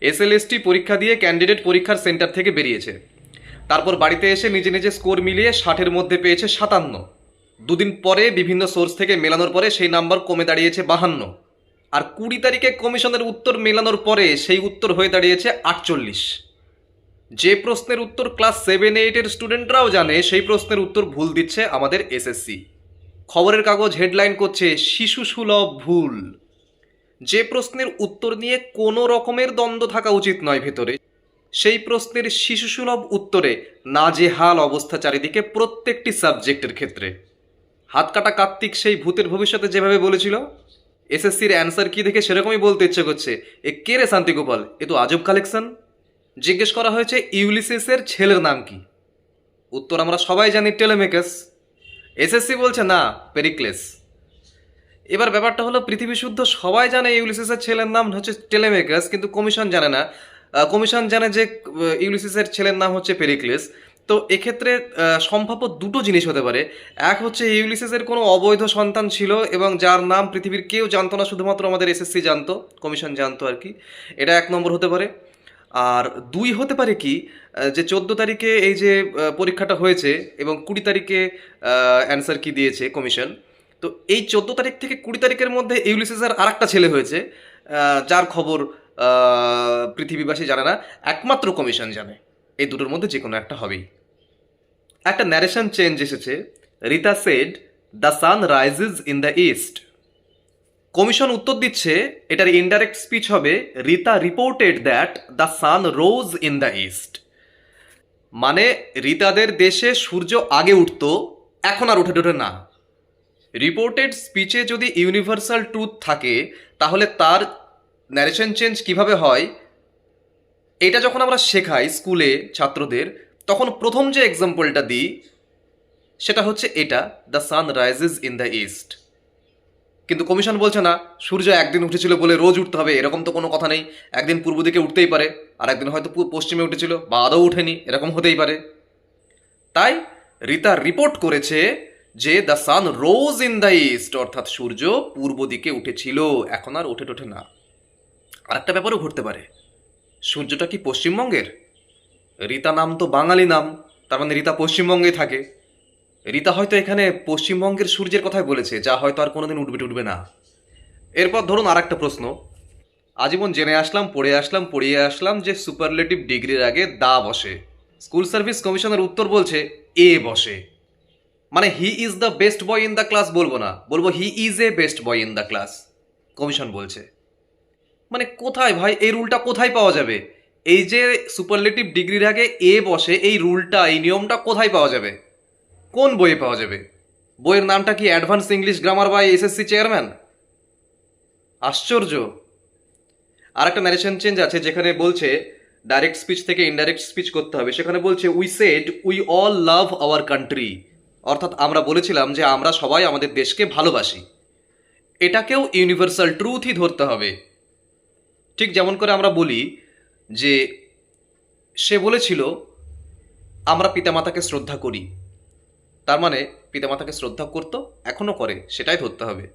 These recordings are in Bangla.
এসএলএসটি পরীক্ষা দিয়ে ক্যান্ডিডেট পরীক্ষার সেন্টার থেকে বেরিয়েছে। তারপর বাড়িতে এসে নিজে নিজে স্কোর মিলিয়ে ষাটের মধ্যে পেয়েছে সাতান্ন। দুদিন পরে বিভিন্ন সোর্স থেকে মেলানোর পরে সেই নাম্বার কমে দাঁড়িয়েছে বাহান্ন। আর কুড়ি তারিখে কমিশনের উত্তর মেলানোর পরে সেই উত্তর হয়ে দাঁড়িয়েছে আটচল্লিশ। যে প্রশ্নের উত্তর ক্লাস সেভেন, এইটের স্টুডেন্টরাও জানে, সেই প্রশ্নের উত্তর ভুল দিচ্ছে আমাদের এসএসসি। খবরের কাগজ হেডলাইন করছে, শিশু সুলভ ভুল। যে প্রশ্নের উত্তর নিয়ে কোনো রকমের দ্বন্দ্ব থাকা উচিত নয় ভেতরে। সেই প্রশ্নের শিশুসুলভ উত্তরে নাজেহাল অবস্থা চারিদিকে প্রত্যেকটি সাবজেক্টের ক্ষেত্রে। হাত কাটা কার্তিক সেই ভূতের ভবিষ্যতে যেভাবে বলেছিল, এসএসসির অ্যান্সার কি দেখে সেরকমই বলতে ইচ্ছে করছে। এ কে রে শান্তিগোপাল? এ তো আজব কালেকশন। জিজ্ঞেস করা হয়েছে ইউলিসিসের ছেলের নাম কি? উত্তর আমরা সবাই জানি টেলেমেকাস। এসএসসি বলছে না, পেরিক্লেস। এবার ব্যাপারটা হলো, পৃথিবী শুদ্ধ সবাই জানে ইউলিসিসের ছেলের নাম হচ্ছে টেলেমেকাস কিন্তু কমিশন জানে না। কমিশন জানে যে ইউলিসিসের ছেলের নাম হচ্ছে পেরিক্লেস। তো এক্ষেত্রে সম্ভাব্য দুটো জিনিস হতে পারে। এক হচ্ছে, ইউলিসিসের কোনো অবৈধ সন্তান ছিল এবং যার নাম পৃথিবীর কেউ জানতো না, শুধুমাত্র আমাদের এসএসসি জানতো, কমিশন জানতো আর কি। এটা এক নম্বর হতে পারে। আর দুই হতে পারে কি যে চোদ্দ তারিখে এই যে পরীক্ষাটা হয়েছে এবং কুড়ি তারিখে অ্যান্সার কি দিয়েছে কমিশন তো এই চোদ্দ তারিখ থেকে কুড়ি তারিখের মধ্যে ইউলিসিসের আর একটা ছেলে হয়েছে যার খবর পৃথিবীবাসী জানে না, একমাত্র কমিশন জানে। এই দুটোর মধ্যে যে কোনো একটা হবেই। একটা ন্যারেশন চেঞ্জ এসেছে, Rita said the sun rises in the east commission উত্তর দিচ্ছে, এটার ইনডাইরেক্ট স্পিচ হবে, Rita reported that the sun rose in the east মানে রিতাদের দেশে সূর্য আগে উঠতো, এখন আর উঠে টুঠে না। রিপোর্টেড স্পিচে যদি ইউনিভার্সাল ট্রুথ থাকে, তাহলে তার ন্যারেশন চেঞ্জ কীভাবে হয়? এটা যখন আমরা শেখাই স্কুলে ছাত্রদের, তখন প্রথম যে এক্সাম্পলটা দিই, সেটা হচ্ছে এটা the sun rises in the east কিন্তু কমিশন বলছে না, সূর্য একদিন উঠেছিল বলে রোজ উঠতে হবে, এরকম তো কোনো কথা নেই। একদিন পূর্ব দিকে উঠতেই পারে আর একদিন হয়তো পশ্চিমে উঠেছিল বা আদৌ উঠেনি এরকম হতেই পারে। তাই রিতা রিপোর্ট করেছে যে the sun rose in the east, অর্থাৎ সূর্য পূর্ব দিকে উঠেছিল। এখন আর ওঠে টোঠে না। আরেকটা ব্যাপারও ঘটতে পারে। সূর্যটা কি পশ্চিমবঙ্গের? রীতা নাম তো বাঙালি নাম, তার মানে রীতা পশ্চিমবঙ্গে থাকে। রীতা হয়তো এখানে পশ্চিমবঙ্গের সূর্যের কথাই বলেছে, যা হয়তো আর কোনোদিন উঠবে টুটবে না। এরপর ধরুন আর একটা প্রশ্ন। আজীবন জেনে আসলাম, পড়ে আসলাম, পড়িয়ে আসলাম যে সুপারলেটিভ ডিগ্রির আগে দা বসে। স্কুল সার্ভিস কমিশনের উত্তর বলছে, এ বসে। মানে he is the best boy in the class বলব না। বলব he is a best boy in the class commission বলছে। মানে কোথায় ভাই? এই রুলটা কোথায় পাওয়া যাবে? এই যে সুপারলেটিভ ডিগ্রির আগে এ বসে এই রুলটা এই নিয়মটা কোথায় পাওয়া যাবে? কোন বইয়ে পাওয়া যাবে? বইয়ের নামটা কি advance English grammar by SSC chairman আশ্চর্য। আর একটা ন্যারেশন চেঞ্জ আছে যেখানে বলছে ডাইরেক্ট স্পিচ থেকে ইনডাইরেক্ট স্পিচ করতে হবে। সেখানে বলছে we said we all love our country অর্থাৎ আমরা বলেছিলাম যে আমরা সবাই আমাদের দেশকে ভালোবাসি। এটাকেও ইউনিভার্সাল ট্রুথই ধরতে হবে। ঠিক যেমন করে আমরা বলি যে, সে বলেছিল, আমরা পিতামাতাকে শ্রদ্ধা করি। তার মানে পিতামাতাকে শ্রদ্ধা করত এখনও করে, সেটাই ধরতে হবে।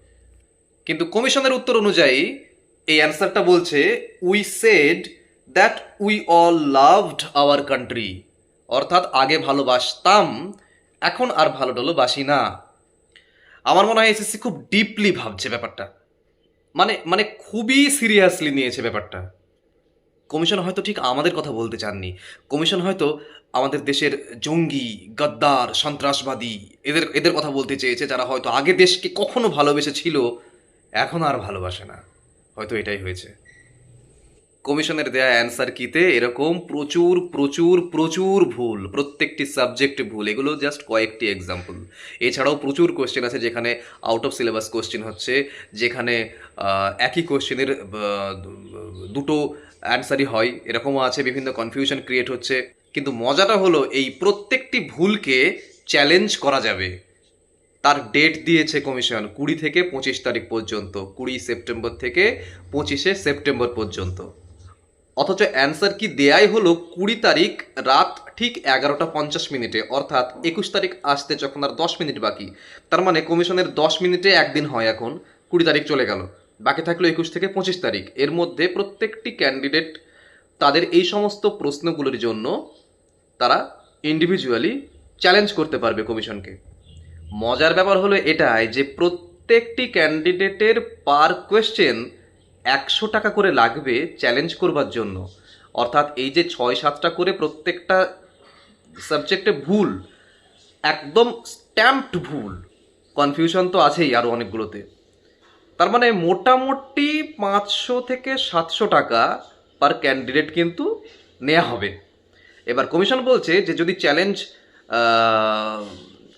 কিন্তু কমিশনের উত্তর অনুযায়ী, এই অ্যান্সারটা বলছে we said that we all loved our country অর্থাৎ, আগে ভালোবাসতাম এখন আর ভালো ডলো বাসি না। আমার মনে হয় এসএসসি খুব ডিপলি ভাবছে ব্যাপারটা। মানে মানে খুবই সিরিয়াসলি নিয়েছে ব্যাপারটা। কমিশন হয়তো ঠিক আমাদের কথা বলতে চাননি। কমিশন হয়তো আমাদের দেশের জঙ্গি, গদ্দার, সন্ত্রাসবাদী এদের এদের কথা বলতে চেয়েছে, যারা হয়তো আগে দেশকে কখনো ভালোবেসেছিল, এখন আর ভালোবাসে না। হয়তো এটাই হয়েছে। কমিশনের দেয়া অ্যান্সার কিতে এরকম প্রচুর প্রচুর প্রচুর ভুল, প্রত্যেকটি সাবজেক্টে ভুল, এগুলো জাস্ট কয়েকটি এক্সাম্পল এছাড়াও প্রচুর কোশ্চেন আছে যেখানে আউট অফ সিলেবাস কোশ্চেন হচ্ছে, যেখানে একই কোশ্চেনের দুটো অ্যান্সারই হয়, এরকমও আছে, বিভিন্ন কনফিউশন ক্রিয়েট হচ্ছে। কিন্তু মজাটা হলো, এই প্রত্যেকটি ভুলকে চ্যালেঞ্জ করা যাবে। তার ডেট দিয়েছে কমিশন কুড়ি থেকে পঁচিশ তারিখ পর্যন্ত, কুড়ি সেপ্টেম্বর থেকে পঁচিশে সেপ্টেম্বর পর্যন্ত। অথচ অ্যান্সার কি দেয়াই হলো কুড়ি তারিখ রাত ঠিক এগারোটা পঞ্চাশ মিনিটে, অর্থাৎ একুশ তারিখ আসতে যখন আর দশ মিনিট বাকি। তার মানে কমিশনের দশ মিনিটে একদিন হয় এখন, কুড়ি তারিখ চলে গেল। বাকি থাকল একুশ থেকে পঁচিশ তারিখ। এর মধ্যে প্রত্যেকটি ক্যান্ডিডেট তাদের এই সমস্ত প্রশ্নগুলোর জন্য তারা ইন্ডিভিজুয়ালি চ্যালেঞ্জ করতে পারবে কমিশনকে। মজার ব্যাপার হলো এটাই যে প্রত্যেকটি ক্যান্ডিডেটের পার কোয়েশ্চেন একশো টাকা করে লাগবে চ্যালেঞ্জ করবার জন্য। অর্থাৎ এই যে ছয় সাতটা করে প্রত্যেকটা সাবজেক্টে ভুল, একদম স্ট্যাম্পড ভুল কনফিউশন তো আছেই আরও অনেকগুলোতে। তার মানে মোটামুটি পাঁচশো থেকে সাতশো টাকা পার ক্যান্ডিডেট কিন্তু নেওয়া হবে। এবার কমিশন বলছে যে যদি চ্যালেঞ্জ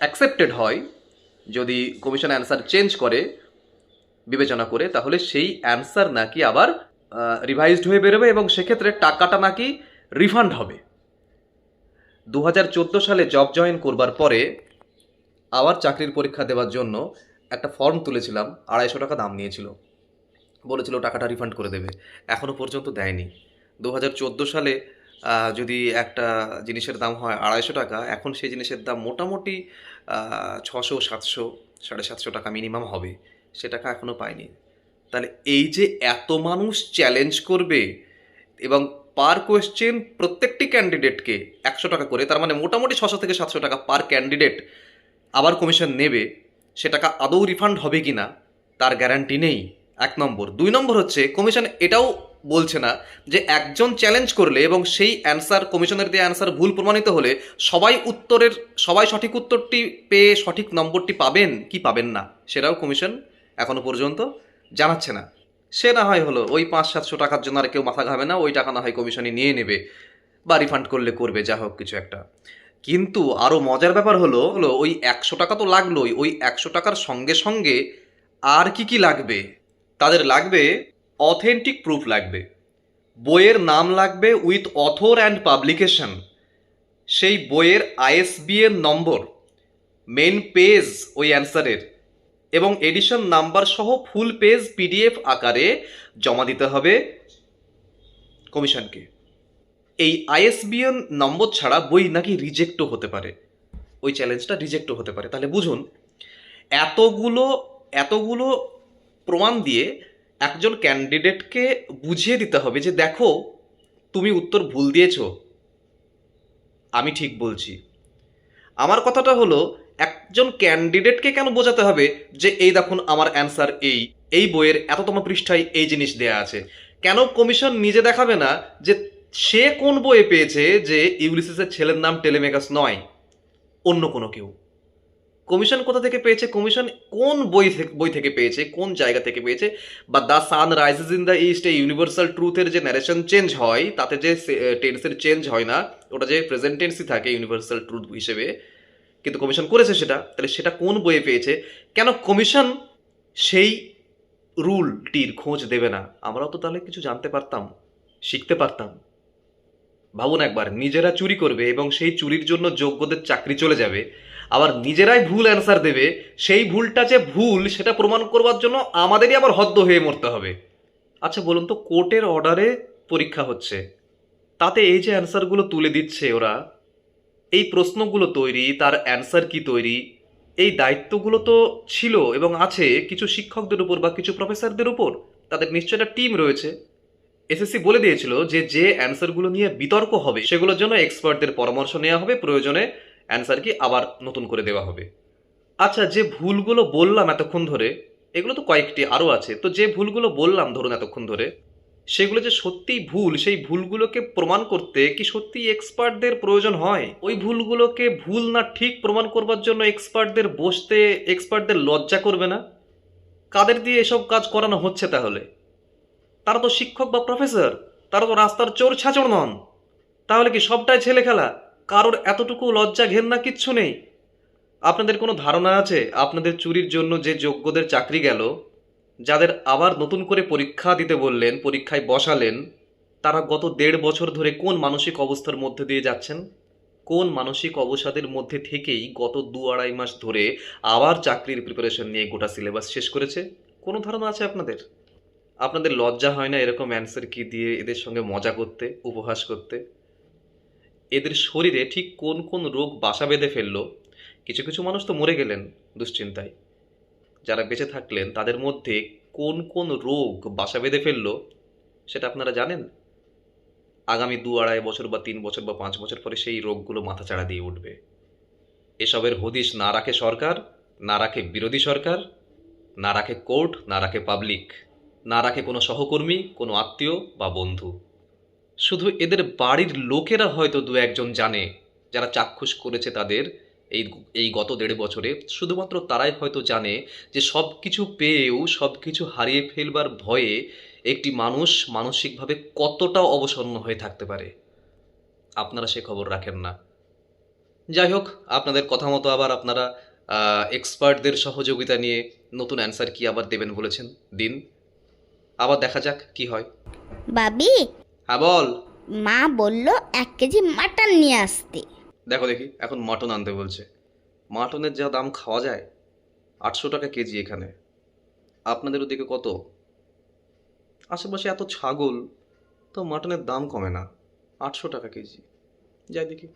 অ্যাকসেপ্টেড হয়, যদি কমিশন অ্যান্সার চেঞ্জ করে বিবেচনা করে, তাহলে সেই অ্যান্সার নাকি আবার রিভাইজড হয়ে বেরোবে এবং সেক্ষেত্রে টাকাটা নাকি রিফান্ড হবে। দু হাজার চোদ্দ সালে জব জয়েন করবার পরে আবার চাকরির পরীক্ষা দেওয়ার জন্য একটা ফর্ম তুলেছিলাম, আড়াইশো টাকা দাম নিয়েছিল। বলেছিল টাকাটা রিফান্ড করে দেবে। এখনও পর্যন্ত দেয়নি। দু হাজার চোদ্দ সালে যদি একটা জিনিসের দাম হয় আড়াইশো টাকা, এখন সেই জিনিসের দাম মোটামুটি ছশো, সাতশো, সাড়ে সাতশো টাকা মিনিমাম হবে। সে টাকা এখনও পায়নি। তাহলে এই যে এত মানুষ চ্যালেঞ্জ করবে এবং পার কোয়েশ্চেন প্রত্যেকটি ক্যান্ডিডেটকে একশো টাকা করে, তার মানে মোটামুটি ছশো থেকে সাতশো টাকা পার ক্যান্ডিডেট আবার কমিশন নেবে, সে টাকা আদৌ রিফান্ড হবে কি না তার গ্যারান্টি নেই, এক নম্বর। দুই নম্বর হচ্ছে কমিশন এটাও বলছে না যে একজন চ্যালেঞ্জ করলে এবং সেই অ্যান্সার কমিশনের দেওয়া অ্যান্সার ভুল প্রমাণিত হলে সবাই উত্তরের, সবাই সঠিক উত্তরটি পেয়ে সঠিক নম্বরটি পাবেন কি পাবেন না, সেটাও কমিশন এখনও পর্যন্ত জানাচ্ছে না। সে না হয় হলো ওই পাঁচ সাতশো টাকার জন্য আর কেউ মাথা ঘাবে না, ওই টাকা না হয় কমিশনই নিয়ে নেবে, বা রিফান্ড করলে করবে, যা হোক কিছু একটা। কিন্তু আরও মজার ব্যাপার হলো হলো ওই একশো টাকা তো লাগলোই, ওই একশো টাকার সঙ্গে সঙ্গে আর কি কি লাগবে? তাদের লাগবে অথেন্টিক প্রুফ লাগবে, বইয়ের নাম লাগবে উইথ অথর অ্যান্ড পাবলিকেশন সেই বইয়ের আইএসবিএন নম্বর মেন পেজ ওই অ্যান্সারের এবং এডিশন নাম্বার সহ ফুল পেজ পিডিএফ আকারে জমা দিতে হবে কমিশনকে। এই আইএসবিএন নম্বর ছাড়া বই নাকি রিজেক্টও হতে পারে। ওই চ্যালেঞ্জটা রিজেক্টও হতে পারে। তাহলে বুঝুন, এতগুলো এতগুলো প্রমাণ দিয়ে একজন ক্যান্ডিডেটকে বুঝিয়ে দিতে হবে যে দেখো, তুমি উত্তর ভুল দিয়েছ। আমি ঠিক বলছি। আমার কথাটা হলো একজন ক্যান্ডিডেটকে কেন বোঝাতে হবে যে, এই দেখুন, আমার অ্যান্সার এই। এই বইয়ের এততম পৃষ্ঠায় এই জিনিস দেয়া আছে। কেন কমিশন নিজে দেখাবে না যে, সে কোন বইয়ে পেয়েছে যে ইউলিসিসের ছেলের নাম টেলেমেকাস নয়? অন্য কোনো কেউ। কমিশন কোথা থেকে পেয়েছে? কমিশন কোন বই বই থেকে পেয়েছে? কোন জায়গা থেকে পেয়েছে? বা the sun rises in the east এই ইউনিভার্সাল ট্রুথের যে ন্যারেশন চেঞ্জ হয়, তাতে যে টেন্সের চেঞ্জ হয় না, ওটা যে প্রেজেন্ট টেন্সই থাকে ইউনিভার্সাল ট্রুথ হিসেবে কিন্তু কমিশন করেছে সেটা, তাহলে সেটা কোন বইয়ে পেয়েছে? কেন কমিশন সেই রুলটির খোঁজ দেবে না? আমরাও তো তাহলে কিছু জানতে পারতাম, শিখতে পারতাম। ভাবুন একবার, নিজেরা চুরি করবে এবং সেই চুরির জন্য যোগ্যদের চাকরি চলে যাবে, আবার নিজেরাই ভুল অ্যান্সার দেবে, সেই ভুলটা যে ভুল, সেটা প্রমাণ করবার জন্য আমাদেরই আবার হদ্দ হয়ে মরতে হবে। আচ্ছা বলুন তো কোর্টের অর্ডারে পরীক্ষা হচ্ছে, তাতে এই যে অ্যান্সারগুলো তুলে দিচ্ছে ওরা এই প্রশ্নগুলো তৈরি, তার অ্যান্সার কি তৈরি, এই দায়িত্বগুলো তো ছিল এবং আছে কিছু শিক্ষকদের উপর বা কিছু প্রফেসরদের উপর, তাদের নিশ্চয় একটা টিম রয়েছে। এসএসসি বলে দিয়েছিল যে যে অ্যান্সারগুলো নিয়ে বিতর্ক হবে, সেগুলোর জন্য এক্সপার্টদের পরামর্শ নেওয়া হবে, প্রয়োজনে অ্যান্সার কি আবার নতুন করে দেওয়া হবে। আচ্ছা যে ভুলগুলো বললাম এতক্ষণ ধরে, এগুলো তো কয়েকটি আরও আছে, তো যে ভুলগুলো বললাম ধরুন এতক্ষণ ধরে সেগুলো যে সত্যিই ভুল, সেই ভুলগুলোকে প্রমাণ করতে কি সত্যি এক্সপার্টদের প্রয়োজন হয়? ওই ভুলগুলোকে ভুল না ঠিক প্রমাণ করবার জন্য এক্সপার্টদের বসতে এক্সপার্টদের লজ্জা করবে না? কাদের দিয়ে এসব কাজ করানো হচ্ছে তাহলে? তারা তো শিক্ষক বা প্রফেসর তারা তো রাস্তার চোর ছাচড় নন। তাহলে কি সবটাই ছেলে খেলা? কারোর এতটুকু লজ্জা, ঘেন্না কিচ্ছু নেই? আপনাদের কোনো ধারণা আছে? আপনাদের চুরির জন্য যে যোগ্যদের চাকরি গেল যাদের আবার নতুন করে পরীক্ষা দিতে বললেন, পরীক্ষায় বসালেন, তারা গত দেড় বছর ধরে কোন মানসিক অবস্থার মধ্যে দিয়ে যাচ্ছেন? কোন মানসিক অবসাদের মধ্যে থেকেই গত দু আড়াই মাস ধরে আবার চাকরির প্রিপারেশন নিয়ে গোটা সিলেবাস শেষ করেছে? কোনো ধারণা আছে আপনাদের? আপনাদের লজ্জা হয় না এরকম অ্যান্সার কি দিয়ে এদের সঙ্গে মজা করতে, উপহাস করতে? এদের শরীরে ঠিক কোন কোন রোগ বাসা বেঁধে ফেলল? কিছু কিছু মানুষ তো মরে গেলেন দুশ্চিন্তায়। যারা বেঁচে থাকলেন, তাদের মধ্যে কোন কোন রোগ বাসা বেঁধে ফেলল সেটা আপনারা জানেন? আগামী দু আড়াই বছর বা তিন বছর বা পাঁচ বছর পরে সেই রোগগুলো মাথাচাড়া দিয়ে উঠবে। এসবের হদিশ না রাখে সরকার, না রাখে বিরোধী সরকার, না রাখে কোর্ট, না রাখে পাবলিক, না রাখে কোনো সহকর্মী, কোনো আত্মীয় বা বন্ধু। শুধু এদের বাড়ির লোকেরা হয়তো দু একজন জানে, যারা চাক্ষুষ করেছে তাদের এই এই গত দেড় বছরে শুধুমাত্র তারাই হয়তো জানে যে সব কিছু পেয়েও সব কিছু হারিয়ে ফেলবার ভয়ে একটি মানুষ মানসিকভাবে কতটা অবসন্ন হয়ে থাকতে পারে। আপনারা সে খবর রাখেন না। যাই হোক আপনাদের কথা মতো আবার আপনারা এক্সপার্টদের সহযোগিতা নিয়ে নতুন অ্যান্সার কি আবার দেবেন বলেছেন? দিন। আবার দেখা যাক কি হয়। বাবি? হ্যাঁ বল। মা বলল এক কেজি মাটন নিয়ে আসতে। দেখো দেখি, এখন মাটন আনতে বলছে। মাটনের যা দাম খাওয়া যায়, আটশো টাকা কেজি এখানে। আপনাদের ওদিকে কত? আশেপাশে এত ছাগল, তো মাটনের দাম কমে না, আটশো টাকা কেজি। যাই দেখি।